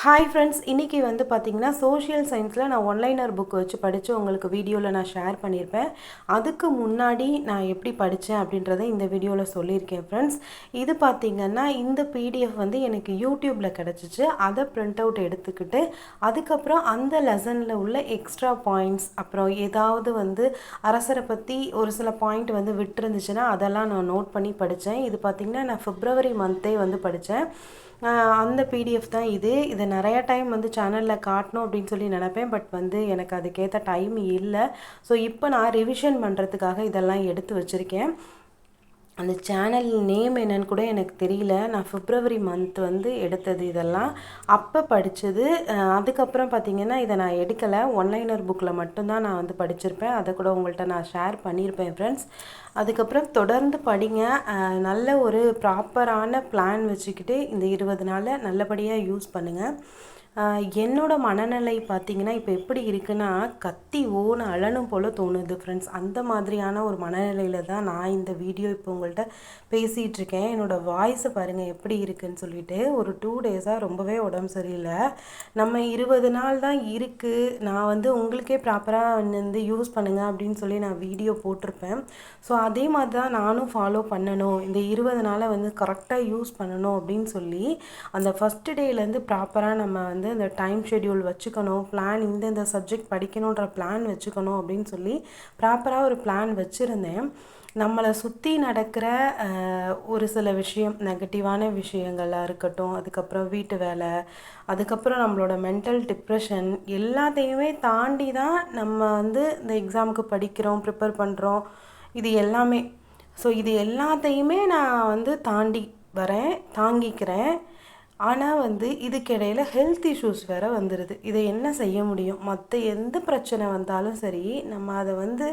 Hi friends இன்றைக்கி வந்து பார்த்திங்கன்னா சோஷியல் சயின்ஸில் நான் ஒன்லைனர் புக் வச்சு படித்து உங்களுக்கு வீடியோவில் நான் ஷேர் பண்ணியிருப்பேன் அதுக்கு முன்னாடி நான் எப்படி படித்தேன் அப்படின்றத இந்த வீடியோவில் சொல்லியிருக்கேன் ஃப்ரெண்ட்ஸ் இது பார்த்திங்கன்னா இந்த பிடிஎஃப் வந்து எனக்கு யூடியூப்பில் கிடச்சிச்சு. அதை பிரிண்ட் அவுட் எடுத்துக்கிட்டு அதுக்கப்புறம் அந்த லெசனில் உள்ள எக்ஸ்ட்ரா பாயிண்ட்ஸ் அப்புறம் ஏதாவது வந்து அரசரை பற்றி ஒரு சில பாயிண்ட் வந்து விட்டுருந்துச்சுன்னா அதெல்லாம் நான் நோட் பண்ணி படித்தேன் இது பார்த்திங்கன்னா நான் ஃபிப்ரவரி மந்த்தே வந்து படித்தேன் அந்த பிடிஎஃப் தான் இது. இதை நிறையா டைம் வந்து சேனலில் காட்டணும் அப்படின்னு சொல்லி நினப்பேன். பட் வந்து எனக்கு அதுக்கேற்ற டைம் இல்லை. ஸோ இப்போ நான் ரிவிஷன் பண்ணுறதுக்காக இதெல்லாம் எடுத்து வச்சுருக்கேன். அந்த சேனல் நேம் என்னன்னு கூட எனக்கு தெரியல. நான் ஃபிப்ரவரி மந்த் வந்து எடுத்தது இதெல்லாம். அப்போ படித்தது அதுக்கப்புறம் பார்த்தீங்கன்னா இதை நான் எடுக்கலை. ஒன்லைனர் புக்கில் மட்டும்தான் நான் வந்து படிச்சிருப்பேன். அதை கூட உங்கள்கிட்ட நான் ஷேர் பண்ணியிருப்பேன் ஃப்ரெண்ட்ஸ் அதுக்கப்புறம் தொடர்ந்து படிங்க. நல்ல ஒரு ப்ராப்பரான பிளான் வச்சுக்கிட்டு இந்த இருபது நாளை நல்லபடியாக யூஸ் பண்ணுங்கள் என்னோட மனநிலை பார்த்தீங்கன்னா இப்போ எப்படி இருக்குன்னா கத்தி ஓன அழனும் போல் தோணுது ஃப்ரெண்ட்ஸ் அந்த மாதிரியான ஒரு மனநிலையில் தான் நான் இந்த வீடியோ இப்போ உங்கள்கிட்ட பேசிகிட்டு இருக்கேன். என்னோட வாய்ஸை பாருங்கள் எப்படி இருக்குன்னு சொல்லிட்டு. ஒரு டூ டேஸாக ரொம்பவே உடம்பு சரியில்லை. நம்ம இருபது நாள் தான் இருக்குது நான் வந்து உங்களுக்கே ப்ராப்பராக வந்து யூஸ் பண்ணுங்கள் அப்படின்னு சொல்லி நான் வீடியோ போட்டிருப்பேன். ஸோ அதே மாதிரி தான் நானும் ஃபாலோ பண்ணணும். இந்த இருபது நாளை வந்து கரெக்டாக யூஸ் பண்ணணும் அப்படின்னு சொல்லி அந்த ஃபஸ்ட்டு டேலேருந்து ப்ராப்பராக நம்ம வந்து இந்த டைம் ஷெட்யூல் வச்சுக்கணும் பிளான் இந்தந்த சப்ஜெக்ட் படிக்கணுன்ற பிளான் வச்சுக்கணும் அப்படின்னு சொல்லி ப்ராப்பராக ஒரு பிளான் வச்சுருந்தேன். நம்மளை சுற்றி நடக்கிற ஒரு சில விஷயம் நெகட்டிவான விஷயங்களாக இருக்கட்டும் அதுக்கப்புறம் வீட்டு வேலை அதுக்கப்புறம் நம்மளோட மென்டல் டிப்ரெஷன் எல்லாத்தையுமே தாண்டி தான் நம்ம வந்து இந்த எக்ஸாமுக்கு படிக்கிறோம் ப்ரிப்பேர் பண்ணுறோம் இது எல்லாமே. ஸோ இது எல்லாத்தையுமே நான் வந்து தாண்டி வரேன் தாங்கிக்கிறேன். ஆனால் வந்து இதுக்கிடையில் ஹெல்த் இஷ்யூஸ் வேறு வந்துடுது இதை என்ன செய்ய முடியும்? மற்ற எந்த பிரச்சனை வந்தாலும் சரி நம்ம அதை வந்து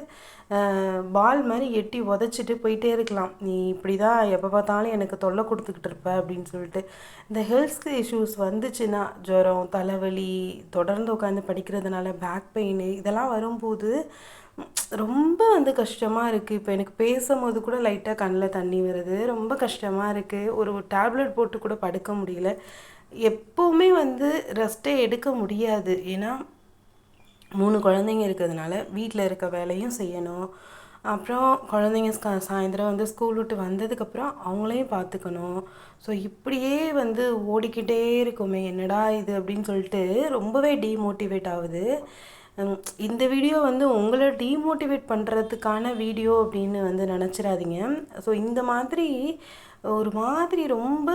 பால் மாதிரி எட்டி உதச்சிட்டு போயிட்டே இருக்கலாம். நீ இப்படி தான் எப்போ பார்த்தாலும் எனக்கு தொல்லை கொடுத்துக்கிட்டு இருப்ப அப்படின்னு சொல்லிட்டு. இந்த ஹெல்த் இஷ்யூஸ் வந்துச்சுன்னா ஜுரம் தலைவலி தொடர்ந்து உட்காந்து படிக்கிறதுனால பேக் பெயின் இதெல்லாம் வரும்போது ரொம்ப வந்து கஷ்டமாக இருக்குது இப்போ எனக்கு பேசும்போது கூட லைட்டாக கண்ணில் தண்ணி வருது. ரொம்ப கஷ்டமாக இருக்குது ஒரு டேப்லெட் போட்டு கூட படுக்க முடியல. எப்போவுமே வந்து ரெஸ்ட்டே எடுக்க முடியாது. ஏன்னா மூணு குழந்தைங்க இருக்கிறதுனால வீட்டில் இருக்க வேலையும் செய்யணும். அப்புறம் குழந்தைங்க சாயந்தரம் வந்து ஸ்கூல் விட்டு வந்ததுக்கப்புறம் அவங்களையும் பார்த்துக்கணும். ஸோ இப்படியே வந்து ஓடிக்கிட்டே இருக்குமே. என்னடா இது அப்படின்னு சொல்லிட்டு ரொம்பவே டீமோட்டிவேட் ஆகுது. இந்த வீடியோ வந்து உங்களை டீமோட்டிவேட் பண்ணுறதுக்கான வீடியோ அப்படின்னு வந்து நினச்சிடாதீங்க. ஸோ இந்த மாதிரி ஒரு மாதிரி ரொம்ப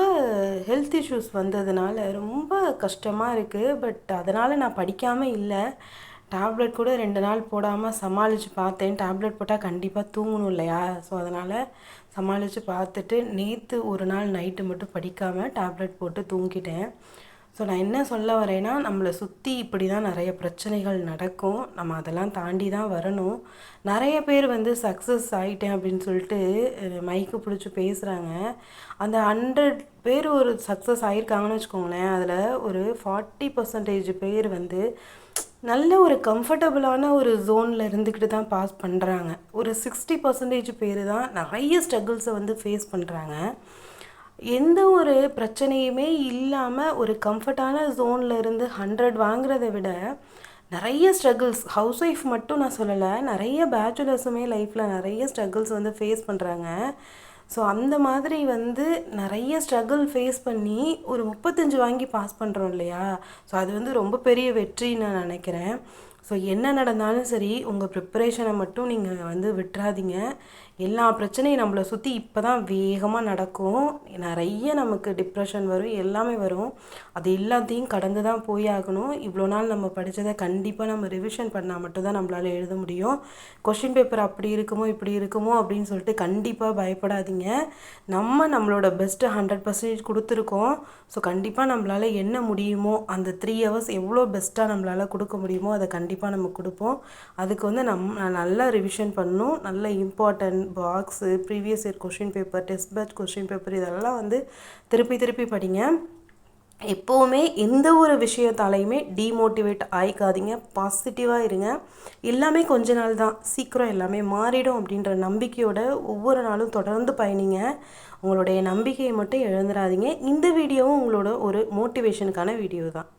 ஹெல்த் இஷ்யூஸ் வந்ததுனால ரொம்ப கஷ்டமாக இருக்குது பட் அதனால் நான் படிக்காமல் இல்லை. டேப்லெட் கூட ரெண்டு நாள் போடாமல் சமாளித்து பார்த்தேன். டேப்லெட் போட்டால் கண்டிப்பாக தூங்கணும் இல்லையா? ஸோ அதனால் சமாளித்து பார்த்துட்டு நேற்று ஒரு நாள் நைட்டு மட்டும் படிக்காமல் டேப்லெட் போட்டு தூங்கிட்டேன். ஸோ நான் என்ன சொல்ல வரேன்னா நம்மளை சுற்றி இப்படி தான் நிறைய பிரச்சனைகள் நடக்கும். நம்ம அதெல்லாம் தாண்டி தான் வரணும். நிறைய பேர் வந்து சக்ஸஸ் ஆகிட்டேன் அப்படின்னு சொல்லிட்டு மைக்கு பிடிச்சி பேசுகிறாங்க அந்த ஹண்ட்ரட் பேர் ஒரு சக்ஸஸ் ஆகியிருக்காங்கன்னு வச்சுக்கோங்களேன் அதில் ஒரு ஃபார்ட்டி பர்சன்டேஜ் பேர் வந்து நல்ல ஒரு கம்ஃபர்டபுளான ஒரு ஜோனில் இருந்துக்கிட்டு தான் பாஸ் பண்ணுறாங்க ஒரு சிக்ஸ்டி பர்சன்டேஜ் பேர் தான் நிறைய ஸ்ட்ரகிள்ஸை வந்து ஃபேஸ் பண்ணுறாங்க எந்த ஒரு பிரச்சனையுமே இல்லாமல் ஒரு கம்ஃபர்டான ஜோனில் இருந்து ஹண்ட்ரட் வாங்குறத விட நிறைய ஸ்ட்ரகிள்ஸ் ஹவுஸ் ஒய்ஃப் மட்டும் நான் சொல்லலை நிறைய பேச்சுலர்ஸுமே லைஃப்பில் நிறைய ஸ்ட்ரகிள்ஸ் வந்து ஃபேஸ் பண்ணுறாங்க ஸோ அந்த மாதிரி வந்து நிறைய ஸ்ட்ரகிள் ஃபேஸ் பண்ணி ஒரு முப்பத்தஞ்சு வாங்கி பாஸ் பண்ணுறோம் இல்லையா? ஸோ அது வந்து ரொம்ப பெரிய வெற்றின்னு நான் நினைக்கிறேன். ஸோ என்ன நடந்தாலும் சரி உங்கள் ப்ரிப்பரேஷனை மட்டும் நீங்கள் வந்து விட்டுறாதீங்க. எல்லா பிரச்சனையும் நம்மளை சுற்றி இப்போ தான் வேகமாக நடக்கும். நிறைய நமக்கு டிப்ரெஷன் வரும் எல்லாமே வரும். அது எல்லாத்தையும் கடந்து தான் போய் ஆகணும். இவ்வளோ நாள் நம்ம படித்ததை கண்டிப்பாக நம்ம ரிவிஷன் பண்ணால் மட்டும்தான் நம்மளால் எழுத முடியும். கொஷின் பேப்பர் அப்படி இருக்குமோ இப்படி இருக்குமோ அப்படின்னு சொல்லிட்டு கண்டிப்பாக பயப்படாதீங்க. நம்ம நம்மளோட பெஸ்ட்டு ஹண்ட்ரட் பர்சன்டேஜ் கொடுத்துருக்கோம். ஸோ கண்டிப்பாக நம்மளால் என்ன முடியுமோ அந்த த்ரீ ஹவர்ஸ் எவ்வளோ பெஸ்ட்டாக நம்மளால் கொடுக்க முடியுமோ அதை கண்டிப்பாக கண்டிப்பாக நம்ம கொடுப்போம். அதுக்கு வந்து நம் நல்லா ரிவிஷன் பண்ணணும். நல்ல important box previous year question paper test batch question paper இதெல்லாம் வந்து திருப்பி திருப்பி படிங்க. எப்போவுமே எந்த ஒரு விஷயத்தாலையுமே டீமோட்டிவேட் ஆகிக்காதீங்க பாசிட்டிவாக இருங்க. எல்லாமே கொஞ்ச நாள் தான். சீக்கிரம் எல்லாமே மாறிடும் அப்படின்ற நம்பிக்கையோட ஒவ்வொரு நாளும் தொடர்ந்து பயணிங்க. உங்களுடைய நம்பிக்கையை மட்டும் இழந்துடாதீங்க. இந்த வீடியோவும் உங்களோட ஒரு மோட்டிவேஷனுக்கான வீடியோ தான்.